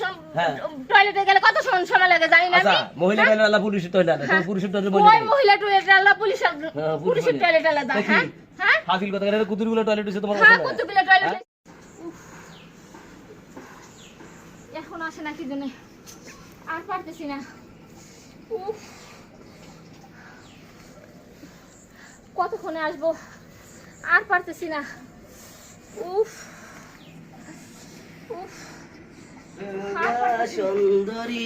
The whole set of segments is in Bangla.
মানুষ। টয়লেটে গেলে কত সময় সময় লাগে জানি না আচ্ছা মহিলা? টয়লেট আলাদা টয়লেট আলাদা। টয়লেট ওই মহিলা মহিলা টয়লেট আলাদা পুলিশের টয়লেট। টয়লেট আলাদা হ্যাঁ? হ্যাঁ? ফাজিল কথা এটা কুতুরগুলো টয়লেট হচ্ছে তোমার হ্যাঁ পছন্দ টয়লেট? এখন আসে না কি জন্য? আর পারতেছি না। উফ। কতক্ষণে আসব? আর পারতেছি না। উফ। উফ। সুন্দরী?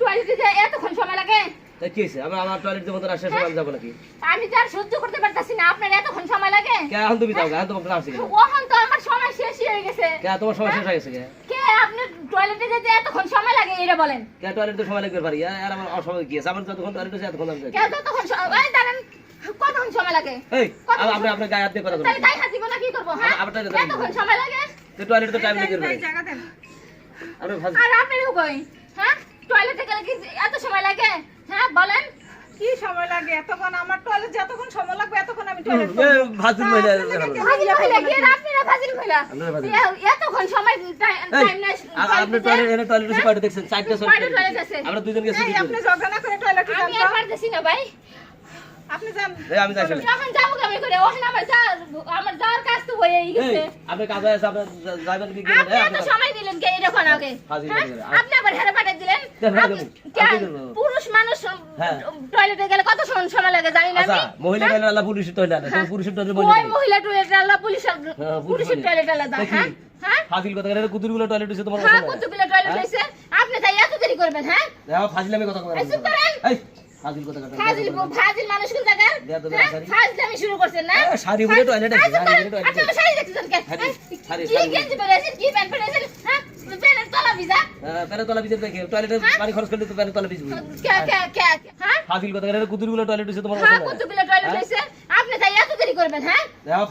টয়লেটে এতক্ষণ সময় লাগে কি হয়েছে? আমার আমার টয়লেট যে মতন আসে সে যাব নাকি আমি তো সহ্য করতে পারতেছি না আপনার এতক্ষণ সময় লাগে কে এখন তুমি যাও এখন তোমার আসছে ওখান তো আমার সময় শেষ হয়ে গেছে কে তোমার সময় শেষ হয়ে গেছে কে কে আপনি টয়লেটে যেতে এতক্ষণ সময় লাগে এটা বলেন কে টয়লেট তো সময় লাগবে পারি আর আমার আমার সময় আমার যতক্ষণ টয়লেট আছে এতক্ষণ আমি কে যতক্ষণ সময় দাঁড়ান কতক্ষণ সময় লাগে এই আপনি আপনার গায়ে হাত দিয়ে কথা তাহলে বলুন গায়ে হাত দিব না কি করব হ্যাঁ এতক্ষণ সময় লাগে তো টয়লেট তো টাইম লেগে যাবে আপনি ভাজ আর আপনার কই? হ্যাঁ? টয়লেটে গেলে কি এত সময় লাগে? হ্যাঁ বলেন। কি সময় লাগে? এতক্ষণ আমার টয়লেট যতক্ষণ সময় লাগবে এতক্ষণ আমি টয়লেট ভাজুর মহিলা ফাজিল মহিলা। কি আর আপনারা ফাজিল মহিলা এতক্ষণ সময় টাইম নাই আপনি টয়লেট এনে টয়লেট এসে কয়টা দেখছেন চারটা আছে? আমরা দুজন গেছি আপনি ঝগড়া না করে টয়লেটে যান আমি আর পারতেছি না ভাই। আপনি যান এই আমি যাই চলে যাব আমি করে ওখানে আমার যা আমার যাওয়ার কাজ তো হয়েই গেছে আপনি কাজ আছে আপনার ড্রাইভার কি আপনি এত সময় দিলেন কে এরকম আগে ফাজিল? করে। আপনি আবার হেরে পাঠিয়ে দিলেন দেখ, ভাই, আপনি- দেখ, কেন? আপনি দেখ। পুরুষ মানুষ হ্যাঁ। টয়লেটে গেলে কত সময় সময় লাগে জানি না আমি মহিলা হ্যাঁ? টয়লেট আলাদা টয়লেট হ্যাঁ। ওই মহিলা পুলিশের হ্যাঁ, পুরুষের টয়লেট। টয়লেট আলাদা দেখি। হ্যাঁ হ্যাঁ ফাজিল কথা এটা কুতুরগুলো টয়লেট হচ্ছে তোমার হ্যাঁ টয়লেট? আপনি তাই এত দেরি করবেন হ্যাঁ কথা চুপ করেন। এই ফাজিল কথা কথা ফাজিল ফাজিল মানুষ কোন জায়গার দেয়া তো? শাড়ি। ফাজলামি শুরু করছেন না শাড়ি পরে toilet শাড়ি পরে আচ্ছা, আছে। শাড়ি দেখতেছেন কেন? শাড়ি? কি শাড়ি। গেঞ্জি পরেছেন, কি প্যান্ট পরেছেন, হ্যাঁ? প্যান্টের তলা ভিজা? প্যারে তলা বিজের দেখে টয়লেটে? পানি খরচ করলে তো তলা বিজবি কে- কে- কে- হ্যাঁ? ফাজিল কথা টয়লেট তোমার হ্যাঁ, টয়লেট হ্যাঁ? আপনি তাই এত দেরি করবেন, হ্যাঁ?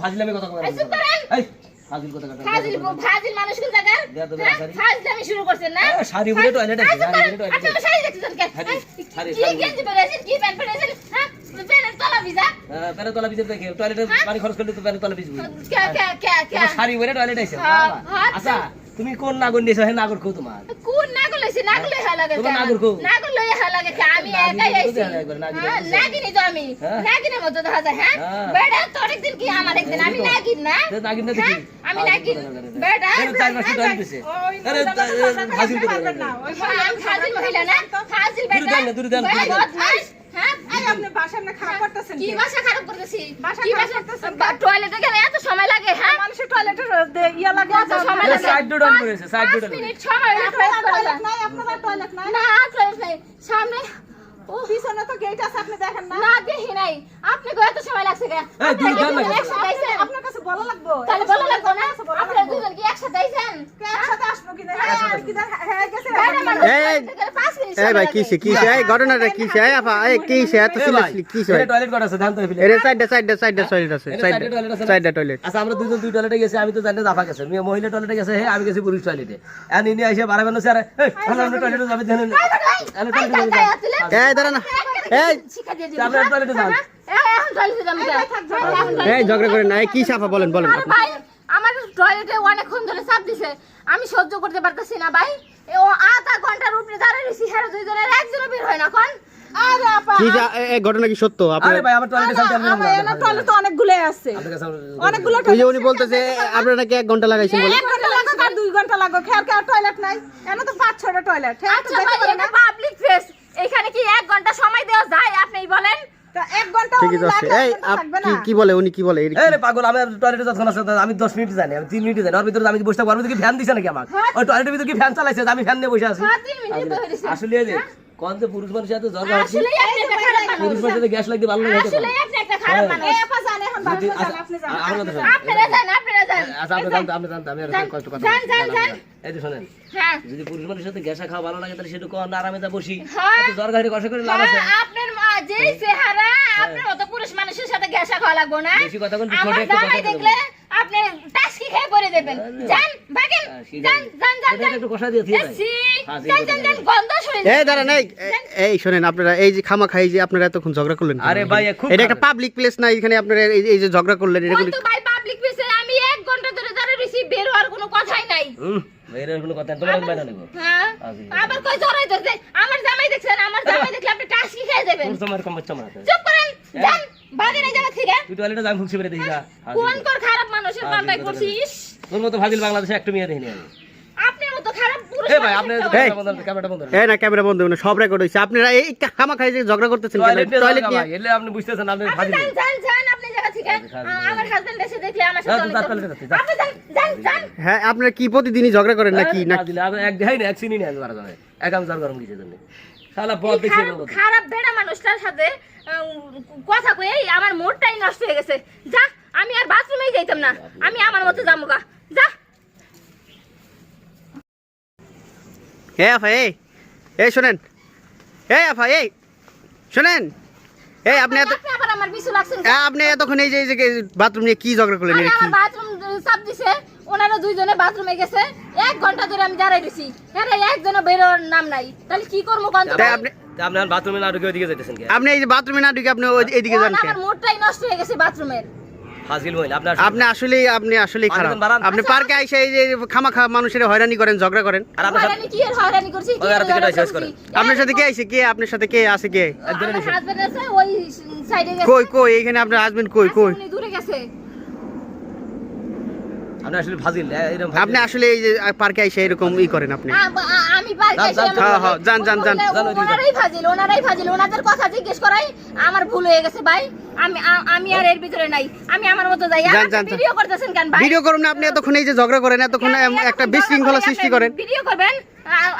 ফাজিল আমি কথা কথা এই চুপ করেন। এই ফাজিল কথা কথা ফাজিল ফাজিল মানুষ কোন জায়গার? দেয়া তো হ্যাঁ? শাড়ি। ফাজলামি শুরু করছেন না? শাড়ি পরে toilet শাড়ি পরে করেন। toilet আছে। শাড়ি দেখতেছেন কেন? শাড়ি, হ্যাঁ? কি গেঞ্জি পরেছেন, কি প্যান্ট পরেছেন, হ্যাঁ? প্যান্টের তলা ভিজা? প্যারে তলা বিজের দেখে টয়লেটে হ্যাঁ? পানি খরচ করলে তো প্যারে তলা বিজবি কে- কে- কে- কে? শাড়ি পরে টয়লেট আছে হ্যাঁ, হ্যাঁ, আচ্ছা তুমি কোন নাগর নিয়েছো হে নাগর কো তোমার কোন নাগর না নাগর হা লাগে না? নাগর লইয়া লাগে কে? আমি একাই আইছি। না হ্যাঁ, তো আমি। না গিনে মত দেখা যায়, হ্যাঁ? হ্যাঁ। বেটা তোর একদিন কি আমার একদিন, আমি এই তো। নাগিন না? গিন না হ্যাঁ? আমি নাগিন। বেটা, এর চার মাস টাইম দিছে আরে হাজির পারবেন না। হ্যাঁ, মহিলা না? হাজির বেটা। না, দূরে যান, দূরে যান। হ্যাঁ? আপনি বাসা এমনি খারাপ করতেছেন কি? খারাপ করতেছি? ভাষা কি খারাপ করতেছেন টয়লেটে গেলে এত সময় লাগে, হ্যাঁ? মানুষের ইয়া লাগে কত সময় লাগে? করেছে, মিনিট সময় টয়লেট নাই আপনার টয়লেট নাই। না, toilet নাই। সামনে ও। পিছনে তো গেট আছে আপনি দেখেন না। না দেখি নাই। আপনি কো এত সময় লাগছে এই, দুই আপনার কাছে বলা লাগবো? তাহলে বলা লাগবে না? আপনারা দুজন কি একসাথে আইছেন? একসাথে আসব কি হ্যাঁ। কি হ্যাঁ গেছে। এই, এই, টয়লেটে ভাই লাগে। কিসে কিসে এই ঘটনাটা কিসে এই আপা এই কিসে এত এ ভাই, সিরিয়াসলি কিসে ভাই টয়লেট করা আছে ধান তো এর সাইডে সাইডে সাইডে টয়লেট আছে সাইডে? সাইডে টয়লেট আচ্ছা আমরা দুজন দুই টয়লেটে গেছি আমি তো জানি দাফা গেছে। মেয়ে মহিলা টয়লেটে গেছে হে আমি গেছি পুরুষ টয়লেটে ইনি এসে বেনো স্যার এই আমরা টয়লেটে যাবে জানেন এই, দাঁড়া না। এই। আপনারা হ্যাঁ? যান। এই, কে? ঝগড়া করে না কি সাফা বলেন বলেন। আরে আমার টয়লেটে অনেকক্ষণ ধরে চাপ দিছে। আমি সহ্য করতে পারতেছি না ভাই। ও আধা ঘণ্টার উপরে দাঁড়িয়ে রয়েছি হ্যাঁ দুইজনের একজনও বের হয় না কোন? আরে আপা! কি যা- এই ঘটনা কি সত্য? আপনার আরে ভাই আমার টয়লেটে সামনে আমি আমার এনে টয়লেট তো অনেকগুলো আছে। অনেকগুলো উনি বলতেছে আপনারা নাকি এক ঘণ্টা লাগাইছেন বলে। এক ঘণ্টা লাগো আর দুই ঘণ্টা লাগো খেয়াল খেয়াল টয়লেট নাই। এনে তো পাঁচ ছটা টয়লেট আচ্ছা ভাই এটা পাবলিক প্লেস এখানে কি এক ঘণ্টা সময় দেওয়া যায় আপনি বলেন তা এক ঘণ্টা ঠিকই আছে। এই কি বলে উনি কি বলে? এই পাগল আমি টয়লেটে আছে আমি মিনিট জানি আমি তিন মিনিট জানি ওর ভিতরে আমি কি ফ্যান দিছে নাকি আমার ওই টয়লেটের ভিতরে কি ফ্যান চালাইছে? আমি ফ্যান নিয়ে বসে আছি। হ্যাঁ তিন মিনিট বের হয়েছে আসলে এই কোন যে পুরুষ মানুষ এত জ্বর হচ্ছে আসলে আপনি একটা খারাপ মানুষ। পুরুষ মানুষের গ্যাস লাগতে ভালো লাগে আসলে একটা খারাপ মানুষ। এই আপা জানে এখন বাসা যদি- জানে আপনি জানেন আমার কথা শোনেন। আপনারা যান আপনারা যান। আচ্ছা আপনি জানতো আপনি জানতো আমি আর যান, কষ্ট কথা। এই যে শোনেন হ্যাঁ। যদি পুরুষ মানুষের সাথে গ্যাসা খাওয়া ভালো লাগে তাহলে সেটু কোন আরামে যা বসি হ্যাঁ। জ্বর গাড়ি কষ্ট করে লাভ আছে। হ্যাঁ, আপনার চেহারা আপনার মতো পুরুষ মানুষের সাথে গ্যাসা খাওয়া লাগবো না। বেশি কথা বলবি, আমার ছোট একটু কথা জামাই দেখলে আপনি টাস্কি খেয়ে পড়ে দেবেন যান ভাগেন সে যান জানি। যান যান এটা যান। একটু কষা দিয়ে দিয়ে দেয়। এসি, সেই যান কথা যান যান বলে। গন্ধ শুনে এই দাঁড়ান এই এই শোনেন আপনারা এই যে খামা খাই যে আপনারা এতক্ষণ ঝগড়া করলেন? আরে ভাই, খুব এটা একটা পাবলিক প্লেস না এখানে আপনারা এই- যে ঝগড়া করলেন এটা কোনো ভাই পাবলিক প্লেসে আমি এক ঘণ্টা ধরে দাঁড়িয়ে রইছি বের হওয়ার কোনো কথাই নাই। কোনো কথা তোমার বাইনা নেব হ্যাঁ? আবার কই ধরছে? আমার জামাই দেখছেন? আমার জামাই দেখলে আপনি টাসকি খেয়ে যাবেন তোর তোমার কম বাচ্চা মারাতে চুপ করেন। যান এই জায়গা থেকে। তুই টয়লেটে ফুকছি বেরে দেখি কোন কর খারাপ মানুষের করছিস তোর মতো ভাবিল বাংলাদেশে একটু মেয়ে দেখিনি আমি। আপনার মতো খারাপ পুরুষ এ ভাই আপনি মানুষের ক্যামেরাটা বন্ধ এই না ক্যামেরা বন্ধ করুন, সব রেকর্ড হয়েছে। আপনারা এই খামা খাই যে ঝগড়া করতেছেন টয়লেট নিয়ে আপনি বুঝতেছেন আপনি আপনি আমার হাজবেন্ড এসে দেখলে আমার সাথে আপনি যান যান হ্যাঁ আপনারা কি প্রতিদিনই ঝগড়া করেন নাকি? না দিলে আপনি এক দেখাই না এক চিনি না আমি মারা এক আমি জার গরম কিছু জন্য? শালা পথ এই দেখছে খারাপ- খারাপ বেড়া মানুষটার সাথে কথা কয়ে আমার মোড়টাই নষ্ট হয়ে গেছে। যা আমি আর বাথরুমেই যাইতাম না। আমি আমার মতো যাব গা। যা। হে আফা এই এই শোনেন। এই আফা এই শোনেন। এই আপনি এত আবার আমার পিছু লাগছেন আপনি এতক্ষণ এই যে এই যে বাথরুম নিয়ে কি ঝগড়া করলেন কি? বাথরুম চাপ দিছে ওনারা দুইজনে বাথরুমে গেছে এক ঘণ্টা ধরে আমি দাঁড়াই রয়েছি আরে একজনও বেরোর নাম নাই। তাহলে কি করব কোন তো? তাই ভাই? আপনি আপনি বাথরুমে না ঢুকে ওইদিকে যাইতেছেন আপনি এই যে বাথরুমে না ঢুকে আপনি ওই- এইদিকে যান আমার নষ্ট হয়ে গেছে বাথরুমের ফাজিল মহিলা আপনার আপনি আসলেই আপনি আসলেই খারাপ। আপনি পার্কে আইসে এই যে খামা খা মানুষের হয়রানি করেন ঝগড়া করেন। আর আপনার সাথে- কি হয়রানি করছি? কি হয়রানি করেন। করছি? আপনার সাথে কে আইছে? কে আপনার সাথে কে আছে? কে? একজন আছে ওই সাইডে গেছে। কই কই এখানে আপনার হাজবেন্ড কই কই? দূরে গেছে। আপনি আসলে ফাজিল এরকম আপনি আসলে এই যে পার্কে আইসে এরকম ই করেন আপনি? আমি পার্কে এসে হ্যাঁ, হ্যাঁ, যান, যান। ওনারাই ওনারাই ওনাদের কথা জিজ্ঞেস করাই আমার ভুল হয়ে গেছে ভাই। আমি আমি আর এর ভিতরে নাই। আমি আমার মতো যাই। ভিডিও করতেছেন কেন ভাই? ভিডিও করুন না আপনি এতক্ষণ এই যে ঝগড়া করেন এতক্ষণ কেন একটা বিশৃঙ্খলা সৃষ্টি করেন। ভিডিও করবেন?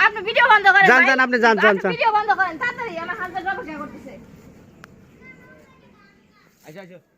আপনি ভিডিও বন্ধ করেন যান, আপনি যান, যান, যান। ভিডিও বন্ধ করেন তাড়াতাড়ি আমার করতেছে। আচ্ছা আচ্ছা